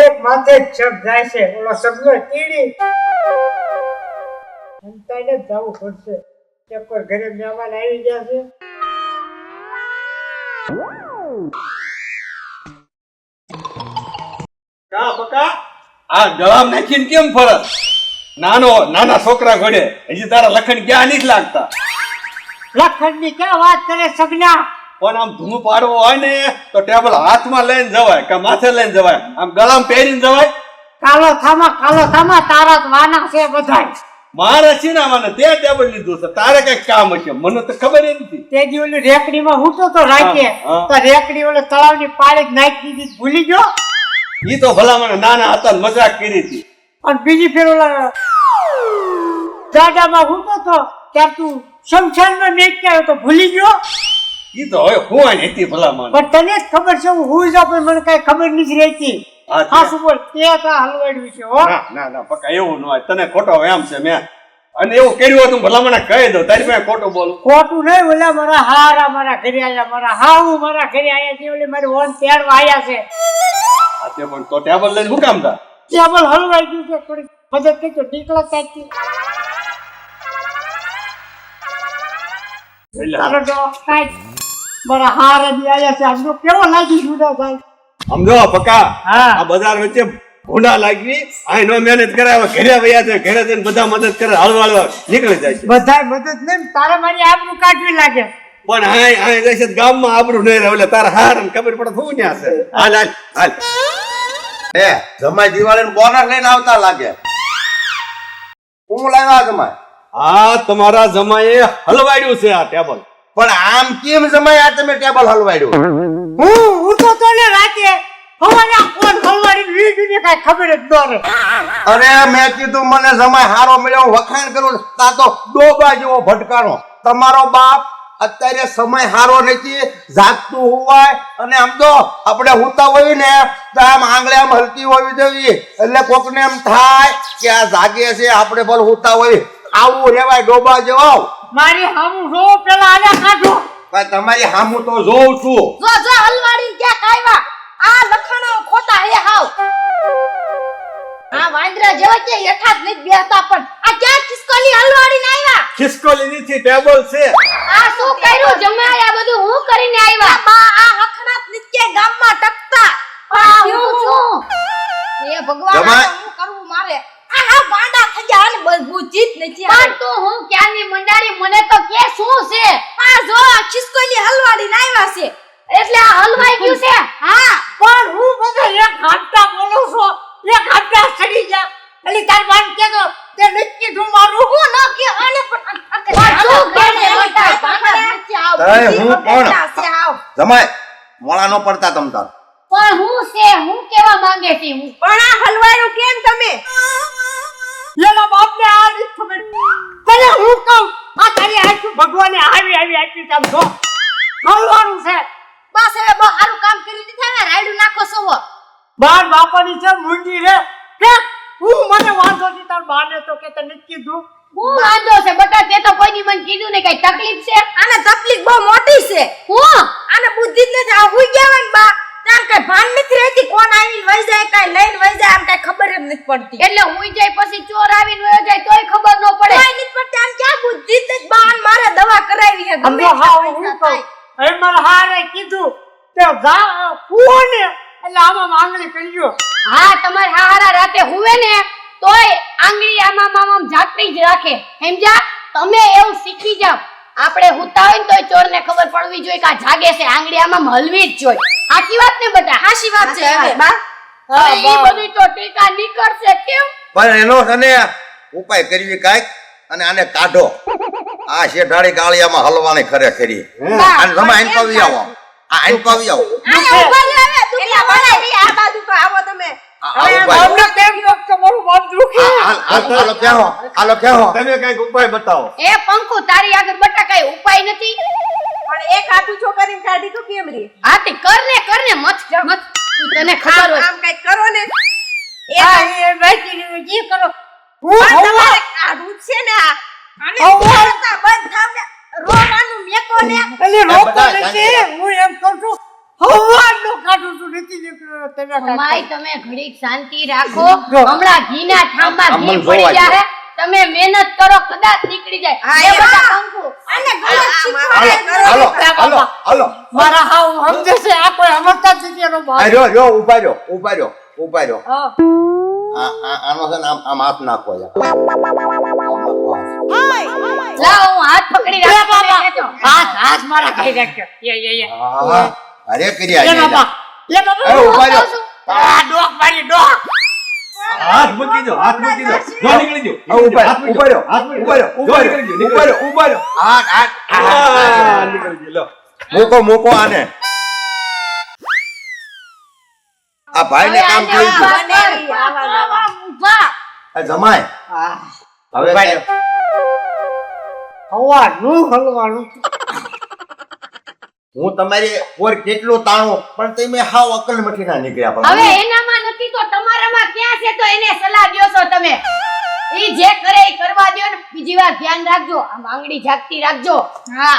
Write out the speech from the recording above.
એક માથે જ શબ જાય છે. ઓલો શબ્દ કીડી હમતાને જવું પડશે. ચક્કર ઘરે મહેમાન આવી ગયા છે. કા બકા? આ ગળામ નાખીને કેમ ફરસ નાનો નાના છોકરા ઘોડે. હજી તારા લખણ ક્યાં નહીં લાગતા. લખણની ક્યાં વાત કરે સગના? પણ આમ ધૂમ પાડવો હોય ને તો ટેબલ હાથમાં લઈને જવાય કે માથે લઈને જવાય? આમ ગળામાં પહેરીને જવાય? કાલો થામા કાલો થામા તારા જ વાના છે બધાય. મારે સિનેમાને તે ટેબલ લીધું છે. તારે કઈ કામ હશે. મને તો ખબર નથી. તે દી ઓલી રેકડીમાં હું તો રાખીએ. તો રેકડી ઓલે તળાવની પાળી જ નાખી દીધી. ભૂલી ગયો? ઈ તો ભલામણ નાના હતા મજાક કરી હતી. અને બીજી ફેર ઓલા ગાડામાં હું તો ત્યારે તું શમશાનમાં મેં ક્યાં તો ભૂલી ગયો? ઈ તો હવે હું હતી ભલામણ. પણ તને જ ખબર છે હું હું જાઉં પણ મને કઈ ખબર નથી રહેતી. હા બોલ તે કા હલવાડ્યું છે હો. ના ના પક્કા એવું ન હોય. તને ખોટો એમ છે મેં. અને એવું કર્યું હતું ભલામણ કહી દઉં. તારી પાસે ખોટું બોલું. ખોટું નહીં ઓલા મારા હારા મારા ઘરે આયા મારા હાવું મારા ઘરે આયા છે ઓલે મારી ઓન તેડવા આવ્યા છે. તે પણ તો ટેબલ લઈને હું કામ થા ટેબલ હલવાઈ ગયું છે થોડી મદદ કરજો ટીકલા તાકી ચાલો મારા હારા બી આયા છે. આમનો કેવો લાગી જુદા થાય સમજો પક્કા? હા. આ બજાર વચ્ચે ભૂંડા લાગી આઈ નો મહેનત કરાવે ઘરે વયા છે ઘરે જઈને બધા મદદ કરે હળવા હળવા નીકળી જાય છે. બધાય મદદ નહીં તારે મારી આબરૂ કાઢવી લાગે. પણ હાય હાય જાય છે ગામમાં આબરું નહીં રહે એટલે તારા હાર ખબર પડે શું ન્યા છે. હાલ હાલ હાલ. એ જમાઈ દિવાળી બોનસ લઈને આવતા લાગે. હું લાવ્યા જમાઈ? આ તમારા જમાએ હલવાડ્યું છે આ ટેબલ. પણ આમ કેમ જમાઈ આ તમે ટેબલ હલવાડ્યું? હું હું તો તને રાતે હવાના કોણ હલવાડી ને કાંઈ ખબર જ ન રહે. અરે મેં કીધું મને જમાઈ હારો મળ્યો વખાણ કરું તા તો ડોબા જેવો ભટકાણો. તમારો બાપ અત્યારે સમય હારો નથી જાગતું હોવાય. અને આમ તો આપણે હોતા હોય ને તો આમ આંગળે આમ હલતી હોવી જોઈએ. એટલે કોકને એમ થાય કે આ જાગે છે આપણે ભલે હોતા હોય આવું રેવાય ડોબા જેવો મારી હામું જો પેલા આને કાઢો. ભાઈ તમારી હામું તો જોઉં છું. જો જો હલવાડી ક્યાં કાયવા આ લખણો ખોટા હે હાવ. આ વાંદરા જેવા કે હેઠા જ નહીં બેહતા પણ. આ ક્યાં ખિસકોલી હલવાડી ને આવ્યા ખિસકોલી નથી ટેબલ છે. આ અને બુદ્ધિ જ નથી પણ તો હું ક્યાંની મંડારી મને તો કે શું છે? આ જો આ ખિસકોલી હલવાડી ને છે. એટલે આ હલવાઈ ગયું છે? હા. પણ હું બધા એક ઘંટા બોલું છું એક ઘંટા સડી જા એટલે તાર બાન કે તો તે નક્કી તું મારું હું ન કે આને પણ તું કે હું પણ જમાય મોળા નો પડતા તમ તાર. પણ હું છે હું કેવા માંગે છે હું? પણ આ હલવાયું કેમ તમે? એના બાપને આ ખબર. તને હું કહું? આ તારી આખું ભગવાને આવી આવી આપી તમ જો. મળવાનું છે. બસ હવે બહારું કામ કરી દીધા ને રાયડું નાખો સવો. બાર બાપાની છે મુંડી રે. કે હું મને વાંધો નથી તાર બાને તો કે તને કીધું. હું વાંધો છે બટા તે તો કોઈની મને કીધું ને કઈ તકલીફ છે? આને તકલીફ બહુ મોટી છે. હું? આને બુદ્ધિ જ નથી આ હુઈ ગયા ને બા ત્યાં કઈ ભાન નથી રહેતી કોણ આવીને વઈ જાય કઈ લઈને વઈ જાય આમ કઈ ખબર જ નથી પડતી. એટલે હું જાય પછી ચોર આવીને વયો જાય તોય ખબર ન પડે. કઈ નથી પડતી આમ ક્યાં બુદ્ધિ જ નથી બા મારે દવા કરાવી છે ગમે હા હું કહું એ મારા હારે કીધું તે ગા કૂવો ને એટલે આમાં માંગણી કરજો હા તમારે હારા રાતે હુવે ને તોય આંગળી આમાં મામામ જાગતી જ રાખે. સમજ્યા? તમે એવું શીખી જાવ આપણે હુતા હોય ને તોય ચોરને ખબર પડવી જોઈએ કે આ જાગે છે આંગળી આમાં હલવી જ જોઈએ. સાચી વાત ને બેટા સાચી વાત છે બા હા, હવે ઈ બધું તો ટીકા નીકળશે કેમ? પણ એનો છે ઉપાય કરવી કાંઈક અને આને કાઢો. આ શેઠાળી ગાળિયામાં હલવાની ખરેખરી આને જમા આઈને પાવી આવો. આ આઈને પાવી આવો. આ ઊભા રહે હવે દુનિયા બનાવી આ બાજુ તો આવો તમે. ઉપાય તમે નથી. પણ એક આટું છોકરીને કાઢી તો કેમ રે? હા કર ને કર ને મત મત. તને ખબર હોય. આમ કઈ કરો ને. એ રહ્યું જે કરો. હું તમારે આ રૂપ છે ને આ. અને હવા બંધ થાવ ને. રોવાનું મેકો ને. એટલે રોકો નથી હું એમ કહું છું હવાનો કાઢું છું નથી નીકળ્યો તેના માય તમે ઘડીક શાંતિ રાખો. હમણાં ઘીના આમ ઘી પડી જાય તમે મહેનત કરો કદાચ નીકળી જાય. એ એ બધા મારા હાવ સમજે છે આ કોઈ સમજતા જ નથી એનો ભાવ. રહ્યો રહ્યો ઊભા રહ્યો ઊભા રહ્યો ઊભા રહ્યો. હા. આ આ- આનો છે આમ આમ હાથ નાખો હાથ. પકડી. હાથ હાથ મારા ખાઈ રાખ્યો. અરે કર્યા લે બાબા લે બાબા ઊભા રહ્યો. ડોક મારી ડોક. હાથ મૂકી દો હાથ મૂકી દો જો નીકળી જાઓ. હાથ રહ્યો, મૂકી ઊભા દો. રહ્યો, હાથ મૂકી રહ્યો, જો રહ્યો, જાઓ, રહ્યો, ઊભા રહ્યો. હાથ, હાથ, જાઓ. હાથ, આ, હાથ. નીકળી ગયો, લો. મૂકો મૂકો આને આ ભાઈને હવે કામ આને થઈ ગયું ઊભા કર, બનેવી, આવા ઊભા નવા. કર, ઊભા. આ જમાય હવે હવાનું હલવાનું હું તમારી ઓર કેટલો તાણો પણ તમે હાવ અકલ મઠી ના નીકળ્યા પણ હવે એનામાં તો તમારામાં ક્યાં છે તો એને સલાહ દો છો તમે. ઈ જે કરે એ કરવા દો ને. બીજી વાર ધ્યાન રાખજો. આમ આંગળી જાગતી રાખજો. હા.